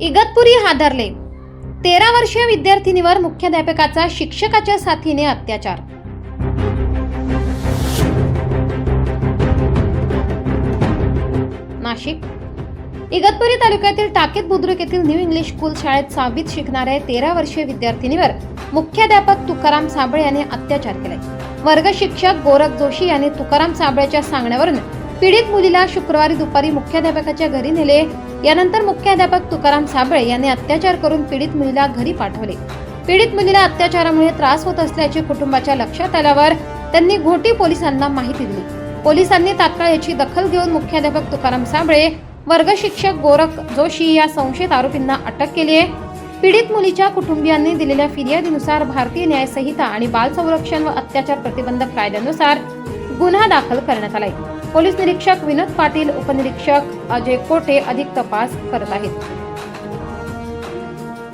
इगतपुरी हादरले. तेरा वर्षीय विद्यार्थिनीवर मुख्याध्यापकाचा शिक्षकाच्या साथीने अत्याचार. नाशिक. इगतपुरी तालुक्यातील टाकेत बुद्रुक येथील न्यू इंग्लिश स्कूल शाळेत सहावीत शिकणाऱ्या तेरा वर्षीय विद्यार्थिनीवर मुख्याध्यापक तुकाराम साबळे याने अत्याचार केलाय वर्ग शिक्षक गोरख जोशी यांनी तुकाराम साबळेच्या सांगण्यावरून पीडित मुलीला शुक्रवारी दुपारी मुख्याध्यापकाच्या घरी नेले. यानंतर मुख्याध्यापक तुकाराम साबळे यांनी अत्याचार करून पीडित मुलीला घरी पाठवले. पीडित मुलीला अत्याचारामुळे त्रास होत असल्याचे कुटुंबाच्या लक्षात आल्यावर त्यांनी घोटी पोलिसांना माहिती दिली. पोलिसांनी तात्काळ याची दखल घेऊन मुख्याध्यापक तुकाराम साबळे वर्ग शिक्षक गोरख जोशी या संशयित आरोपींना अटक केली आहे पीडित मुलीच्या कुटुंबियांनी दिलेल्या फिर्यादीनुसार भारतीय न्याय संहिता आणि बाल संरक्षण व अत्याचार प्रतिबंधक कायद्यानुसार गुन्हा दाखल करण्यात आलाय. पोलीस निरीक्षक विनोद पाटील उपनिरीक्षक अजय कोटे अधिक तपास करत आहेत.